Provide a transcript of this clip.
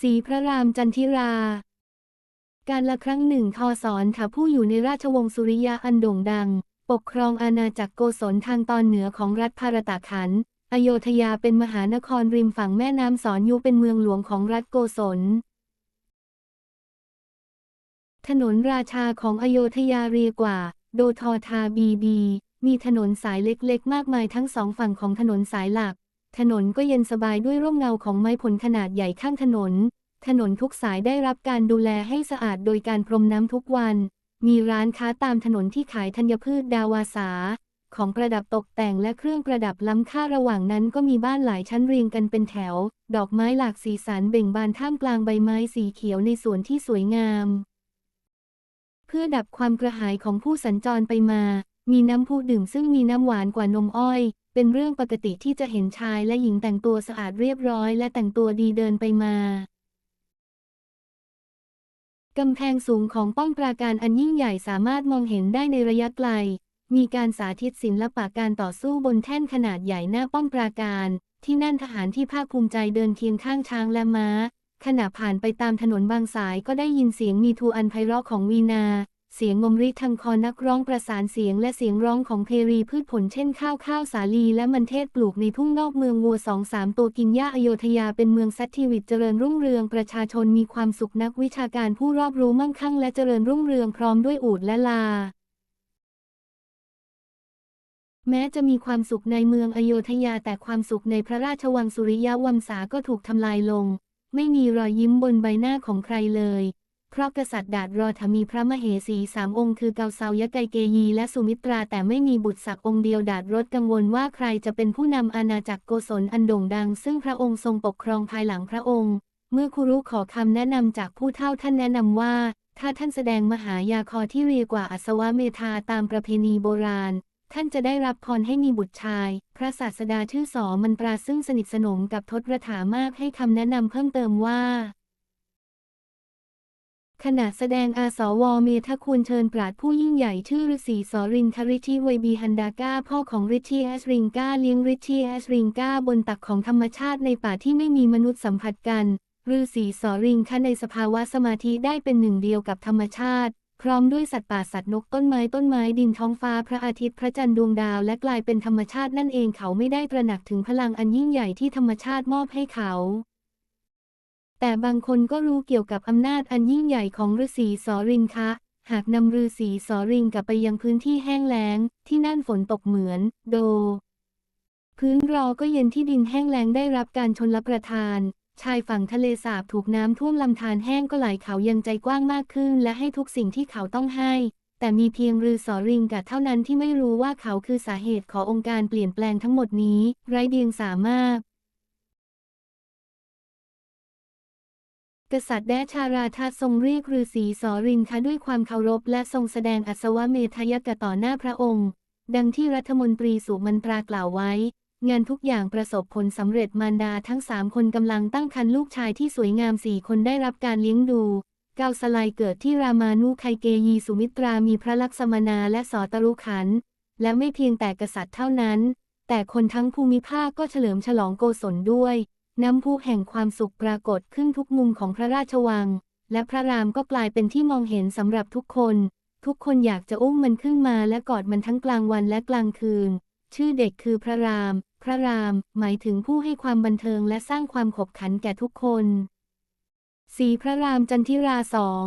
สีพระรามจันทิรา การละครั้งหนึ่งทอสอนค่ะผู้อยู่ในราชวงศ์สุริยะอันโด่งดัง ปกครองอาณาจักรโกศลทางตอนเหนือของรัฐพารตะขัน อโยธยาเป็นมหานครริมฝั่งแม่น้ำสอนยูเป็นเมืองหลวงของรัฐโกศลถนนราชาของอโยธยาเรียกว่า โดทอทาบีบี มีถนนสายเล็กๆ มากมายทั้งสองฝั่งของถนนสายหลัก ถนนก็เย็นสบายด้วยร่มเงาของไม้ผลขนาดใหญ่ข้างถนน ถนนทุกสายได้รับการดูแลให้สะอาดโดยการพรมน้ำทุกวัน มีร้านค้าตามถนนที่ขายธัญพืชดาวาสา ของประดับตกแต่งและเครื่องประดับล้ำค่าระหว่างนั้นก็มีบ้านหลายชั้นเรียงกันเป็นแถว ดอกไม้หลากสีสันเบ่งบานท่ามกลางใบไม้สีเขียวในสวนที่สวยงาม เพื่อดับความกระหายของผู้สัญจรไปมา มีน้ำพุดื่มซึ่งมีน้ำหวานกว่านมอ้อย เป็นเรื่องปกติที่จะเห็นชายและหญิงแต่งตัวสะอาดเรียบร้อยและแต่งตัวดีเดินไปมากำแพงสูงของป้องปราการอันยิ่งใหญ่สามารถมองเห็นได้ในระยะไกล มีการสาธิตศิลปะการต่อสู้บนแท่นขนาดใหญ่หน้าป้อมปราการ ที่นั่นทหารที่ภาคภูมิใจเดินเคียงข้างช้างและม้า ขณะผ่านไปตามถนนบางสายก็ได้ยินเสียงมีทูอันไพเราะของวีนา เสียงงมริทางคอนักร้องประสานเสียงและเสียงร้องของเพรีพืชผลเช่นข้าวข้าวสาลีและมันเทศปลูกในทุ่งนอกเมืองวัวสองสามตัวกินหญ้าอโยธยาเป็นเมืองซัตทิวิตเจริญรุ่งเรืองประชาชนมีความสุขนักวิชาการผู้รอบรู้มั่งคั่งและเจริญรุ่งเรืองพร้อมด้วยอูฐและลาแม้จะมีความสุขในเมืองอโยธยาแต่ความสุขในพระราชวังสุริยะวังสาก็ถูกทำลายลง ไม่มีรอยยิ้มบนใบหน้าของใครเลย เพราะกษัตริย์ดาดรอธมีพระมเหสีสามองค์คือเกาเซายะไกเกยีและสุมิตราแต่ไม่มีบุตรศักดิ์องค์เดียวดาดรถกังวลว่าใครจะเป็นผู้นำอาณาจักรโกศลอันโด่งดัง ซึ่งพระองค์ทรงปกครองภายหลังพระองค์ เมื่อคุรุขอคำแนะนำจากผู้เฒ่าท่านแนะนำว่า ถ้าท่านแสดงมหายาคอที่เรียกว่าอัศวเมธาตามประเพณีโบราณท่านจะได้รับพรให้มีบุตรชาย พระศาสดาชื่อสอมันตราซึ่งสนิทสนมกับทศรถามากให้คำแนะนำเพิ่มเติมว่า ขณะแสดงอาสวเมทคุณเชิญปราดผู้ยิ่งใหญ่ชื่อฤาษีสอรินทริชิเวบีฮันดาก้าพ่อของริชีแอสริงกาเลี้ยงริชีแอสริงกาบนตักของธรรมชาติในป่าที่ไม่มีมนุษย์สัมผัสกันฤาษีสอริงคะในสภาวะสมาธิได้เป็นหนึ่งเดียวกับธรรมชาติ พร้อมด้วยสัตว์ป่าสัตว์นกต้นไม้ต้นไม้ดินท้องฟ้าพระอาทิตย์พระจันทร์ดวงดาวและกลายเป็นธรรมชาตินั่นเองเขาไม่ได้ตระหนักถึงพลังอันยิ่งใหญ่ที่ธรรมชาติมอบให้เขา แต่บางคนก็รู้เกี่ยวกับอำนาจอันยิ่งใหญ่ของฤาษีสอริงคะ หากนำฤาษีสอริงกลับไปยังพื้นที่แห้งแล้ง ที่นั่นฝนตกเหมือน โด พื้นรอก็เย็นที่ดินแห้งแล้งได้รับการชนรับประทานชายฝั่งทะเลสาบถูกน้ำท่วมลำธารแห้งก็ไหลเขายังใจกว้างมากขึ้น และให้ทุกสิ่งที่เขาต้องให้ แต่มีเพียงฤาษอริงกะเท่านั้นที่ไม่รู้ว่าเขาคือสาเหตุขององค์การเปลี่ยนแปลงทั้งหมดนี้ ไร้เดียงสามาก กษัตริย์แดชาราธาทรงเรียกฤาษีสอรินคะด้วยความเคารพและทรงแสดงอัศวเมธยกะต่อหน้าพระองค์ ดังที่รัฐมนตรีสุมันตรากล่าวไว้ งานทุกอย่างประสบผลสำเร็จมารดาทั้งสามคนกำลังตั้งครรภ์ลูกชายที่สวยงามสี่คนได้รับการเลี้ยงดูเกาสไลเกิดที่รามานุไคเกยีสุมิตรามีพระลักษมนาและสอตรุขัน และไม่เพียงแต่กษัตริย์เท่านั้น แต่คนทั้งภูมิภาคก็เฉลิมฉลองโกศลด้วย น้ำพุแห่งความสุขปรากฏขึ้นทุกมุมของพระราชวัง และพระรามก็กลายเป็นที่มองเห็นสำหรับทุกคน ทุกคนอยากจะอุ้มมันขึ้นมาและกอดมันทั้งกลางวันและกลางคืน ชื่อเด็กคือพระราม พระราม หมายถึงผู้ให้ความบันเทิงและสร้างความขบขันแก่ทุกคนสีพระรามจันทิราสอง